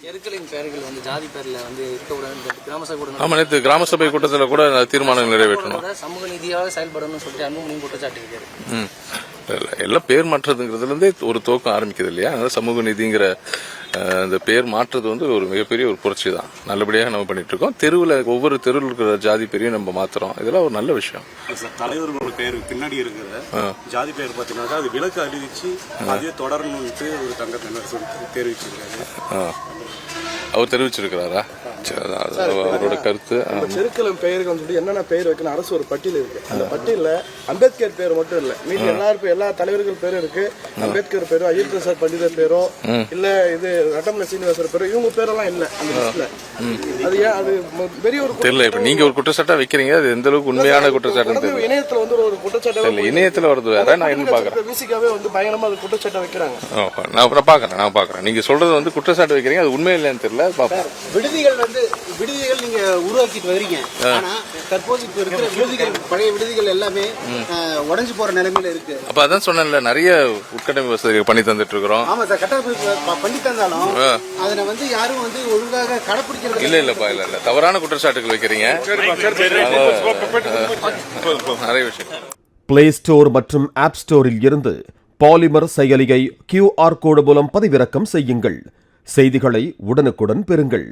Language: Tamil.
தெருக்களின் பெயர்கள் வந்து ஜாதி பேர்ல வந்து இருக்கக்கூடாது கிராம சபை கூட ஆமா நேற்று கிராம சபை கூட்டத்தில் கூட தீர்மானம் நிறைவேற்றணும். சமூக நீதியாக செயல்படணும்னு சொல்லிட்டு அன்புமணியும் குற்றச்சாட்டு இருக்காரு எல்லாம் பேர் மாற்றுறதுங்கிறதுல இருந்தே ஒரு துவக்கம் ஆரம்பிக்குது இல்லையா? அதனால சமூக நீதிங்கிற அந்த பேர் மாற்றுறது வந்து ஒரு மிகப்பெரிய ஒரு புரட்சி தான். நல்லபடியாக நம்ம பண்ணிட்டு இருக்கோம். தெருவில் ஒவ்வொரு தெருவில் இருக்கிற ஜாதி பேரையும் நம்ம மாத்துறோம். இதெல்லாம் ஒரு நல்ல விஷயம். தலைவர்களோட பேர் பின்னாடி இருக்கிற ஜாதி பேர் பார்த்தீங்கன்னாக்கா அது விலக்கு அறிவிச்சு அதே தொடரணும்ட்டு ஒரு தங்க தெரிவிச்சிருக்காரு ஆ. அவர் தெரிவிச்சிருக்கிறாரா? அவரோட கருத்து. தெருக்களம் பெயர்கள் சொல்லிட்டு என்னென்ன பெயர் வைக்கணும் அரசு ஒரு பட்டியல் இருக்கு. அந்த பட்டியல்ல அம்பேத்கர் பேர் மட்டும் இல்ல. மீதி எல்லாரும் பேர் எல்லா தலைவர்கள் பேரும் இருக்கு. அம்பேத்கர் பேரோ ஐயர் பிரசாத் பண்டிதர் பேரோ இல்ல இது ரட்டமல சீனிவாசர் பேரோ இவங்க பேரெல்லாம் இல்ல. அந்த லிஸ்ட்ல. அது ஏன் அது பெரிய ஒரு தெரியல இப்ப நீங்க ஒரு குற்றச்சாட்டா வைக்கிறீங்க அது எந்த அளவுக்கு உண்மையான குற்றச்சாட்டுன்னு தெரியல. இணையத்துல வந்து ஒரு குற்றச்சாட்டு இல்ல இணையத்துல வருது வேற நான் இன்னும் பாக்குறேன். விசிக்காவே வந்து பயங்கரமா அது குற்றச்சாட்டை வைக்கிறாங்க. நான் அப்புறம் பாக்குறேன் நான் பாக்குறேன். நீங்க சொல்றது வந்து குற்றச்சாட்டு வைக்கிறீங்க அது உண்மை இல்லைன்னு தெரியல பாப்போம். விடுதிகள் வந்து விடுதிகள் நீங்க உருவாக்கிட்டு வரீங்க ஆனா தற்போது இப்ப இருக்கிற விடுதிகள் பழைய விடுதிகள் எல்லாமே உடஞ்சு போற நிலைமையில இருக்கு. அப்ப அதான் சொன்னேன்ல நிறைய உட்கட்டமைப்பு வசதிகள் பண்ணி தந்துட்டு இருக்கிறோம். ஆமா சார் கட்டமைப்பு பண்ணி தந்தாலும் அதனை வந்து யாரும் வந்து ஒழுங்காக கடைபிடிக்கிறது இல்ல இல்லப்பா இல்ல இல்ல. தவறான குற்றச்சாட்டுகள் வைக்கிறீங்க. நிறைய விஷயம். பிளே ஸ்டோர் மற்றும் ஆப் ஸ்டோரில் இருந்து பாலிமர் செயலியை கியூஆர் கோடு மூலம் பதிவிறக்கம் செய்யுங்கள். செய்திகளை உடனுக்குடன் பெறுங்கள்.